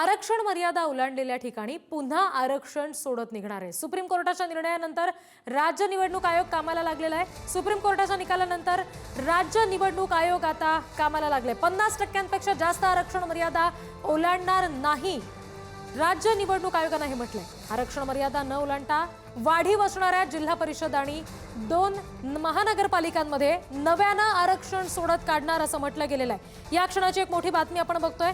आरक्षण मर्यादा ओलांडलेल्या ठिकाणी पुन्हा आरक्षण सोडत निघणार आहे. सुप्रीम कोर्टाच्या निर्णयानंतर राज्य निवडणूक आयोग कामाला लागलेला आहे. सुप्रीम कोर्टाच्या निकालानंतर राज्य निवडणूक आयोग आता कामाला लागले. पन्नास टक्क्यांपेक्षा जास्त आरक्षण मर्यादा ओलांडणार नाही. राज्य निवडणूक आयोगानं हे म्हटलंय. आरक्षण मर्यादा न ओलांडता वाढीव असणाऱ्या जिल्हा परिषद आणि दोन महानगरपालिकांमध्ये नव्यानं आरक्षण सोडत काढणार असं म्हटलं गेलेलं आहे. या क्षणाची एक मोठी बातमी आपण बघतोय.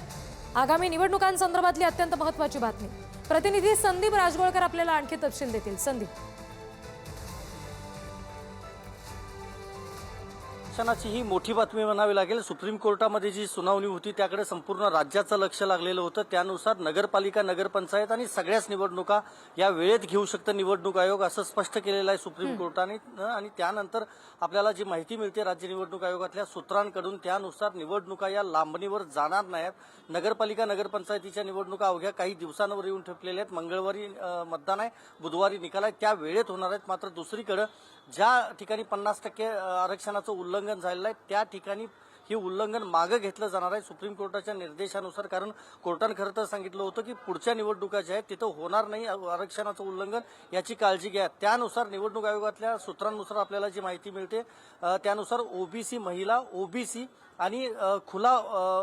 आगामी निवडणुकांसंदर्भातली अत्यंत महत्वाची बातमी. प्रतिनिधी संदीप राजगोळकर आपल्याला आणखी तपशील देतील. संदीप. क्षणाची ही मोठी बातमी म्हणावी लागेल. सुप्रीम कोर्टामध्ये जी सुनावणी होती त्याकडे संपूर्ण राज्याचं लक्ष लागलेलं होतं. त्यानुसार नगरपालिका नगरपंचायत आणि सगळ्याच निवडणुका या वेळेत घेऊ शकतं निवडणूक आयोग असं स्पष्ट केलेलं आहे सुप्रीम कोर्टाने. आणि त्यानंतर आपल्याला जी माहिती मिळते राज्य निवडणूक आयोगातल्या सूत्रांकडून त्यानुसार निवडणुका या लांबणीवर जाणार नाहीत. नगरपालिका नगरपंचायतीच्या निवडणुका अवघ्या काही दिवसांवर येऊन ठेपलेल्या आहेत. मंगळवारी मतदान आहे बुधवारी निकाल आहे. त्या वेळेत होणार आहेत. मात्र दुसरीकडे ज्या ठिकाणी पन्नास टक्के आरक्षणाचं उल्लंघन झालेलं आहे. त्या ठिकाणी हे उल्लंघन मागं घेतलं जाणार आहे सुप्रीम कोर्टाच्या निर्देशानुसार कारण कोर्टानं खरं तर सांगितलं होतं की पुढच्या निवडणुका ज्या आहेत तिथं होणार नाही आरक्षणाचं उल्लंघन. याची काळजी घ्या. त्यानुसार निवडणूक आयोगातल्या सूत्रांनुसार आपल्याला जी माहिती मिळते त्यानुसार ओबीसी महिला ओबीसी आणि खुला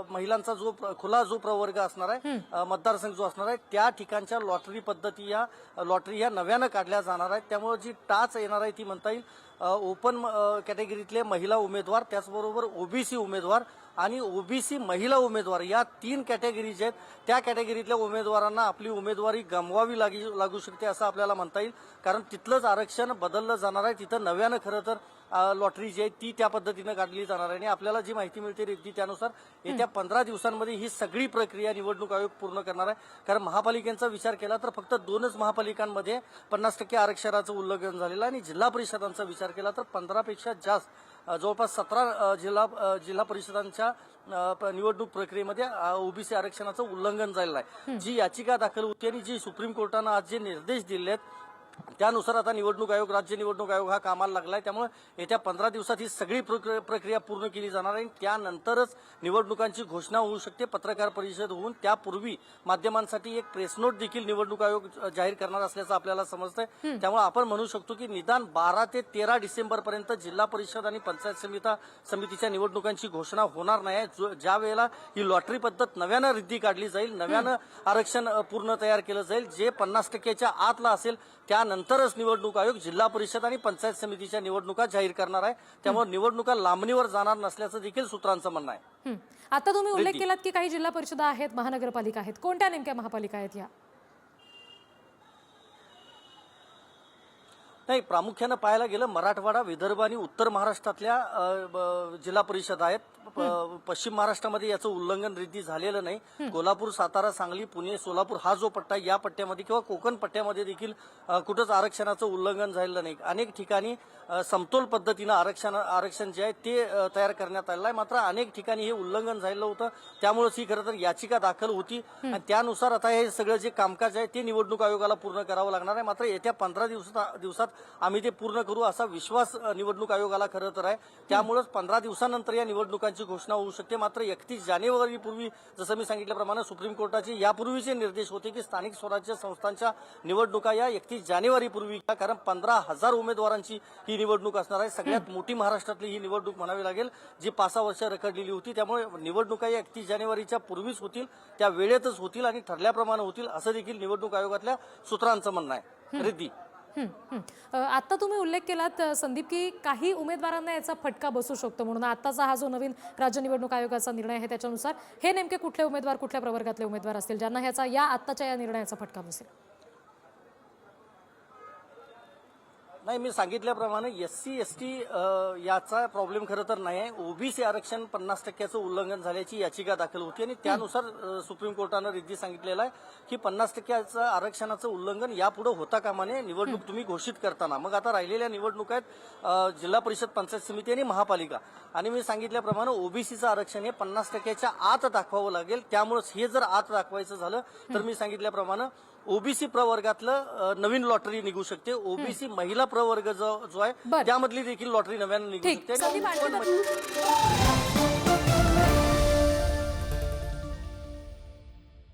महिलांचा जो खुला जो प्रवर्ग असणार आहे मतदारसंघ जो असणार आहे त्या ठिकाणच्या लॉटरी पद्धती या लॉटरी ह्या नव्यानं काढल्या जाणार आहेत. त्यामुळे जी टाच येणार आहे ती म्हणता येईल ओपन कॅटेगरीतले महिला उमेदवार त्याचबरोबर ओबीसी उमेदवार आणि ओबीसी महिला उमेदवार. या तीन कॅटेगरीज आहेत त्या कॅटेगरीतल्या उमेदवारांना आपली उमेदवारी गमवावी लागी लागू शकते असं आपल्याला म्हणता येईल. कारण तिथलंच आरक्षण बदललं जाणार आहे. तिथं नव्यानं खरं तर लॉटरी जी आहे ती त्या पद्धतीनं काढली जाणार आहे. आणि आपल्याला जी माहिती मिळते रिद्धी त्यानुसार येत्या पंधरा दिवसांमध्ये ही सगळी प्रक्रिया निवडणूक आयोग पूर्ण करणार आहे. कारण महापालिकांचा विचार केला तर फक्त दोनच महापालिकांमध्ये पन्नास टक्के आरक्षणाचं उल्लंघन झालेलं आहे. आणि जिल्हा परिषदांचा विचार केला तर पंधरापेक्षा जास्त जवळपास सतरा जिल्हा जिल्हा परिषदांच्या निवडणूक प्रक्रियेमध्ये ओबीसी आरक्षणाचं उल्लंघन झालेलं आहे. जी याचिका दाखल होती आणि जी सुप्रीम कोर्टानं आज जे निर्देश दिले आहेत त्यानुसार आता निवडणूक आयोग राज्य निवडणूक आयोग हा कामाला लागलाय. त्यामुळे येत्या पंधरा दिवसात ही सगळी प्रक्रिया पूर्ण केली जाणार आहे. आणि त्यानंतरच निवडणुकांची घोषणा होऊ शकते. पत्रकार परिषद होऊन त्यापूर्वी माध्यमांसाठी एक प्रेस नोट देखील निवडणूक आयोग जाहीर करणार असल्याचं आपल्याला समजतंय. त्यामुळे आपण म्हणू शकतो की निदान बारा ते तेरा डिसेंबर पर्यंत जिल्हा परिषद आणि पंचायत समिता समितीच्या निवडणुकांची घोषणा होणार नाही. ज्या वेळेला ही लॉटरी पद्धत नव्यानं रिद्धी काढली जाईल नव्यानं आरक्षण पूर्ण तयार केलं जाईल जे पन्नास टक्क्याच्या आतला असेल त्यानंतरच निवडणूक आयोग जिल्हा परिषद आणि पंचायत समितीच्या निवडणुका जाहीर करणार आहे त्यामुळे निवडणुका लांबणीवर जाणार नसल्याचं देखील सूत्रांचं म्हणणं आहे हं. आता तुम्ही उल्लेख. केलात की काही जिल्हा परिषदा आहेत महानगरपालिका आहेत कोणत्या नेमक्या महापालिका आहेत या नाही प्रामुख्यानं पाहायला गेलं मराठवाडा विदर्भ आणि उत्तर महाराष्ट्रातल्या जिल्हा परिषद आहेत. पश्चिम महाराष्ट्रामध्ये याचं उल्लंघन रिद्धी झालेलं नाही. कोल्हापूर सातारा सांगली पुणे सोलापूर हा जो पट्टा या पट्ट्यामध्ये किंवा कोकण पट्ट्यामध्ये देखील कुठंच आरक्षणाचं उल्लंघन झालेलं नाही. अनेक ठिकाणी समतोल पद्धतीनं आरक्षण आरक्षण जे आहे ते तयार करण्यात आलेलं आहे. मात्र अनेक ठिकाणी हे उल्लंघन झालेलं होतं. त्यामुळेच ही खरं तर याचिका दाखल होती. आणि त्यानुसार आता हे सगळं जे कामकाज आहे ते निवडणूक आयोगाला पूर्ण करावं लागणार आहे. मात्र येत्या पंधरा दिवसात दिवसात आम्ही ते पूर्ण करू असा विश्वास निवडणूक आयोगाला खरं तर आहे. त्यामुळेच पंधरा दिवसानंतर या निवडणुकांची घोषणा होऊ शकते. मात्र एकतीस जानेवारीपूर्वी जसं मी सांगितल्याप्रमाणे सुप्रीम कोर्टाचे यापूर्वीचे निर्देश होते की स्थानिक स्वराज्य संस्थांच्या निवडणुका या एकतीस जानेवारीपूर्वी कारण पंधरा हजार उमेदवारांची ही निवडणूक असणार आहे. सगळ्यात मोठी महाराष्ट्रातली ही निवडणूक म्हणावी लागेल जी पाच सहा वर्ष रखडलेली होती. त्यामुळे निवडणुका या एकतीस जानेवारीच्या पूर्वीच होतील त्या वेळेतच होतील आणि ठरल्याप्रमाणे होतील असं देखील निवडणूक आयोगातल्या सूत्रांचं म्हणणं आहे. रिद्धी. आत्ता आता तुम्ही उल्लेख केलात संदीप की काही उमेदवारांना याचा फटका बसू शकतो म्हणून. आत्ताचा हा जो नवीन राज्य निवडणूक आयोगाचा निर्णय आहे त्याच्यानुसार हे नेमके कुठले उमेदवार कुठल्या प्रवर्गातले उमेदवार असतील ज्यांना ह्याचा या आत्ताच्या या निर्णयाचा फटका बसेल? नाही मी सांगितल्याप्रमाणे एस सी एस टी याचा प्रॉब्लेम खरं तर नाही आहे ओबीसी आरक्षण पन्नास टक्क्याचं उल्लंघन झाल्याची याचिका दाखल होती आणि त्यानुसार सुप्रीम कोर्टानं रिद्धी सांगितलेलं आहे की पन्नास टक्क्याचं आरक्षणाचं उल्लंघन यापुढे होता कामा नये निवडणूक तुम्ही घोषित करताना. मग आता राहिलेल्या निवडणूक आहेत जिल्हा परिषद पंचायत समिती आणि महापालिका. आणि मी सांगितल्याप्रमाणे ओबीसीचं आरक्षण हे पन्नास टक्क्याच्या आत दाखवावं लागेल. त्यामुळेच हे जर आत दाखवायचं झालं तर मी सांगितल्याप्रमाणे ओबीसी प्रवर्गातलं नवीन लॉटरी निघू शकते. ओबीसी महिला प्रवर्ग जो जो आहे. त्यामधली देखील लॉटरी नव्यानं निघू शकते.